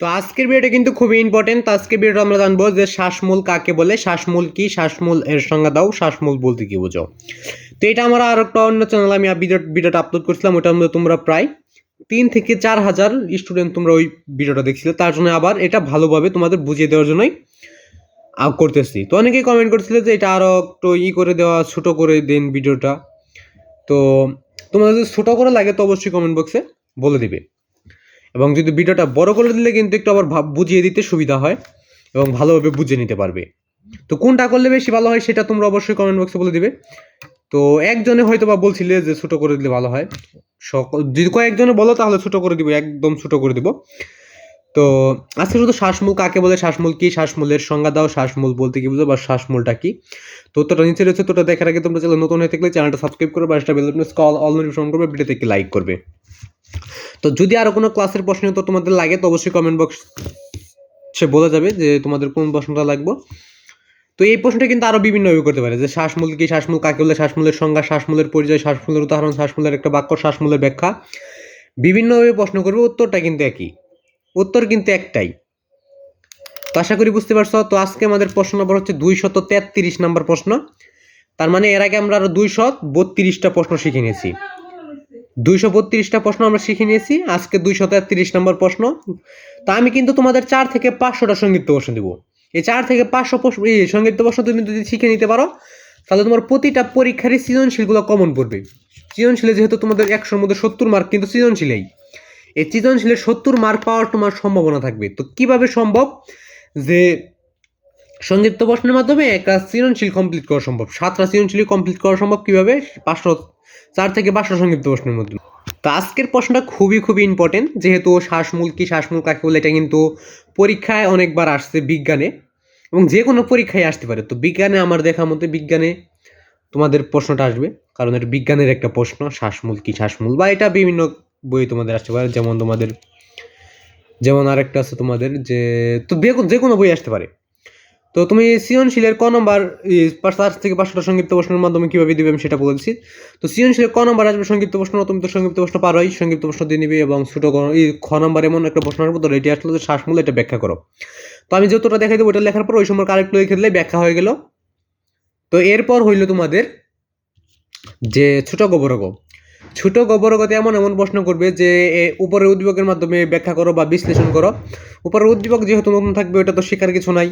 তো আজকের ভিডিওটা কিন্তু খুবই ইম্পর্টেন্ট তো আজকের ভিডিওটা আমরা জানব যে শ্বাসমূল কাকে বলে? শ্বাসমূল কি? শ্বাসমূল এর সংজ্ঞা দাও। শ্বাসমূল বলতে কি বোঝো? তো এটা আমার আর একটা অন্য চ্যানেল আমি ভিডিও ভিডিওটা আপলোড করছিলাম, ওটার মধ্যে তোমরা প্রায় তিন থেকে চার হাজার স্টুডেন্ট তোমরা ওই ভিডিওটা দেখছিলে। তার জন্য আবার এটা ভালোভাবে তোমাদের বুঝিয়ে দেওয়ার জন্যই করতেছি। তো অনেকেই কমেন্ট করছিলে যে এটা আরও একটু ই করে দেওয়া, ছোটো করে দিন ভিডিওটা তো তোমাদের যদি ছোটো করে লাগে তো অবশ্যই কমেন্ট বক্সে বলে দিবে। এবং যদি ভিডিওটা বড় করে দিলে কিন্তু একটু আবার ভাব বুঝিয়ে দিতে সুবিধা হয় এবং ভালোভাবে বুঝে নিতে পারবে। তো কোনটা করলে বেশি ভালো হয় সেটা তোমরা অবশ্যই কমেন্ট বক্সে বলে দিবে। তো একজনে হয়তো বা বলছিলে যে ছোটো করে দিলে ভালো হয়। সকল যদি কয়েকজনে বলো তাহলে ছোটো করে দিব, একদম ছোটো করে দিব। তো আজকে শুধু শ্বাসমূল কাকে বলে? শ্বাসমূল কি? শ্বাসমূলের সংজ্ঞা দাও। শ্বাসমূল বলতে কি বুঝো বা শ্বাসমূলটা কি? তো তোটা নিচে রয়েছে। তোটা দেখার আগে তোমরা নতুন হয়ে থাকলে চ্যানেলটা সাবস্ক্রাইব করবে আর বেল কল অল নোটিফিকেশন করবে, ভিডিওতে একটি লাইক করবে। তো যদি আরও কোনো ক্লাসের প্রশ্ন তো তোমাদের লাগে, তো অবশ্যই কমেন্ট বক্স বলে যাবে যে তোমাদের কোন প্রশ্নটা লাগবে। তো এই প্রশ্নটা কিন্তু আরও বিভিন্নভাবে করতে পারে, যে শ্বাসমূল কি, শ্বাসমূল কাকে বলে, শ্বাসমূলের সংজ্ঞা, শ্বাসমূলের পরিচয়, শ্বাসমূলের উদাহরণ, শ্বাসমূলের একটা বাক্য, শ্বাসমূলের ব্যাখ্যা বিভিন্নভাবে প্রশ্ন করবে, উত্তরটা কিন্তু একই। উত্তর কিন্তু একটাই। তো আশা করি বুঝতে পারছ, তো আজকে আমাদের প্রশ্ন নম্বর হচ্ছে দুইশত তেত্রিশ নম্বর প্রশ্ন। তার মানে এর আগে আমরা আরও দুইশো বত্রিশটা প্রশ্ন শিখে নিয়েছি। দুইশো বত্রিশটা প্রশ্ন আমরা শিখে নিয়েছি। আজকে দুইশো তেত্রিশ নম্বর প্রশ্ন। তা আমি কিন্তু তোমাদের চার থেকে পাঁচশোটা সংগীত প্রশ্ন দিব। এই চার থেকে পাঁচশো প্রশ্ন, এই সংগীত প্রশ্ন তুমি যদি শিখে নিতে পারো, তাহলে তোমার প্রতিটা পরীক্ষারই সৃজনশীলগুলো কমন পড়বে। সৃজনশীলে যেহেতু তোমাদের একশোর মধ্যে সত্তর মার্ক কিন্তু সৃজনশীলেই। এই সৃজনশীলের সত্তর মার্ক পাওয়ার তোমার সম্ভাবনা থাকবে। তো কীভাবে সম্ভব? যে সংগীত প্রশ্নের মাধ্যমে একটা সৃজনশীল কমপ্লিট করা সম্ভব। সাতটা সৃজনশীল কমপ্লিট করা সম্ভব কীভাবে? পাঁচশো চার থেকে পাঁচশো সংগীত প্রশ্নের মধ্যে। তো আজকের প্রশ্নটা খুবই খুবই ইম্পর্টেন্ট যেহেতু শ্বাসমূল কি শ্বাসমূল কাকে বলে, এটা কিন্তু পরীক্ষায় অনেকবার আসছে বিজ্ঞানে এবং যে কোনো পরীক্ষায় আসতে পারে। তো বিজ্ঞানে আমার দেখা মতে বিজ্ঞানে তোমাদের প্রশ্নটা আসবে, কারণ এটা বিজ্ঞানের একটা প্রশ্ন, শ্বাসমূল কি শ্বাসমূল, বা এটা বিভিন্ন বই তোমাদের আসতে পারে। যেমন তোমাদের, যেমন আরেকটা আছে তোমাদের যে, তো যে কোনো বই আসতে পারে। তো তুমি সৃজনশীলের ক নম্বর পাঁচ থেকে পাঁচশোটা সংক্ষিপ্ত প্রশ্নের মাধ্যমে কীভাবে দিবে আমি সেটা বলে দিচ্ছি তো সৃজনশীলের ক নম্বর আসবে সংক্ষিপ্ত প্রশ্ন, তুমি তো সংক্ষিপ্ত প্রশ্ন পারোই সংক্ষিপ্ত প্রশ্ন দিয়ে নিবে এবং ছোটো এই খ নম্বর এমন একটা প্রশ্ন আসবে, তো এটি আসলে যে শ্বাসমূল এটা ব্যাখ্যা করো। তো আমি যতটা দেখাই দেবো ওটা লেখার পর ওই সময় আরেকটু লিখে দিলে ব্যাখ্যা হয়ে গেল। তো এরপর হইল তোমাদের যে ছোট গোবরগ। ছোট গোবরগতে এমন এমন প্রশ্ন করবে যে উপরের উদ্যোগের মাধ্যমে ব্যাখ্যা করো বা বিশ্লেষণ করো। উপরের উদ্যোগ যেহেতু নতুন থাকবে, ওটা তো শেখার কিছু নাই।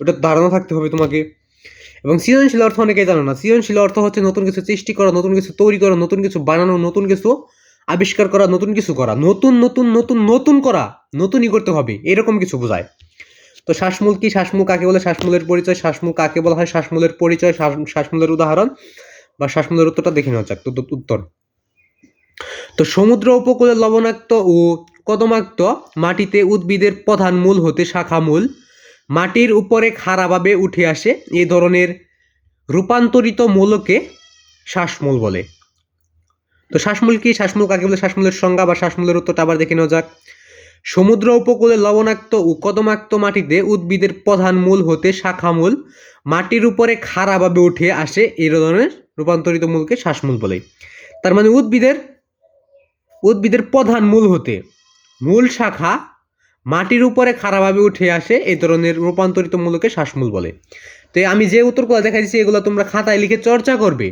ওটা ধারণা থাকতে হবে তোমাকে। এবং সৃজনশীল অর্থ অনেকেই জানো না। সৃজনশীল অর্থ হচ্ছে নতুন কিছু সৃষ্টি করা, নতুন কিছু তৈরি করা, নতুন কিছু বানানো, নতুন কিছু আবিষ্কার করা, নতুন কিছু করা। নতুন নতুন নতুন নতুন করা, নতুনই করতে হবে, এরকম কিছু বোঝায়। তো শ্বাসমূল কি? শ্বাসমূল কাকে বলে? শ্বাসমূলের পরিচয়। শ্বাসমূল কাকে বলা হয়? শ্বাসমূলের পরিচয় শ্বাসমূলের উদাহরণ বা শ্বাসমূলের উত্তরটা দেখে নেওয়া যাক। তো, উত্তর। তো সমুদ্র উপকূলে লবণাক্ত ও কদমাক্ত মাটিতে উদ্ভিদের প্রধান মূল হতে শাখা মূল। মাটির উপরে খাড়াভাবে উঠে আসে এই ধরনের রূপান্তরিত মূলকে শ্বাসমূল বলে। তো শ্বাসমূল কি? শ্বাসমূল কাকে বলে? শ্বাসমূলের সংজ্ঞা বা শ্বাসমূলের উত্তরটা আবার দেখে নেওয়া যাক। সমুদ্র উপকূলে লবণাক্ত ও কদমাক্ত মাটিতে উদ্ভিদের প্রধান মূল হতে শাখা মূল মাটির উপরে খাড়াভাবে উঠে আসে এই ধরনের রূপান্তরিত মূলকে শ্বাসমূল বলে। তার মানে উদ্ভিদের উদ্ভিদের প্রধান মূল হতে মূল শাখা মাটির উপরে খারাপভাবে উঠে আসে, এই ধরনের রূপান্তরিত মূলকে শ্বাসমূল বলে। তো আমি যে উত্তরগুলো দেখা দিচ্ছি এগুলো তোমরা খাতায় লিখে চর্চা করবে।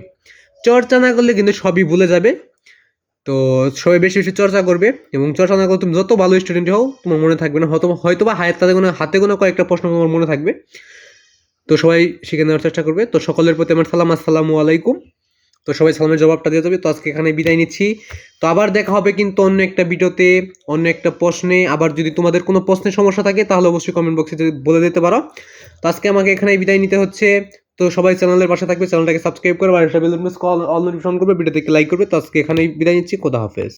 চর্চা না করলে কিন্তু সবই ভুলে যাবে। তো সবাই বেশি বেশি চর্চা করবে এবং চর্চা না করলে তুমি যত ভালো স্টুডেন্ট হও, তোমার মনে থাকবে না, হয়তো হয়তো বা হায়াত তাদের কোনো হাতে কোনো কয়েকটা প্রশ্ন তোমার মনে থাকবে। তো সবাই শিখে নেওয়ার চেষ্টা করবে। তো সকলের প্রতি আমার সালাম। আসসালামু আলাইকুম। তো সবাই সালামের জবাবটা দিয়ে যাবে। তো আজকে এখানে বিদায় নিচ্ছি। তো আবার দেখা হবে কিন্তু অন্য একটা ভিডিওতে, অন্য একটা প্রশ্নে। আবার যদি তোমাদের কোনো প্রশ্নের সমস্যা থাকে, তাহলে অবশ্যই কমেন্ট বক্সে বলে দিতে পারো। তো আজকে আমাকে এখানে বিদায় নিতে হচ্ছে। তো সবাই চ্যানেলের পাশে থাকবে, চ্যানেলটাকে সাবস্ক্রাইব করবে আর অল নোটিফিকেশন করবে, ভিডিওতে লাইক করবে। তো আজকে এখানেই বিদায় নিচ্ছি কোথা হাফেজ।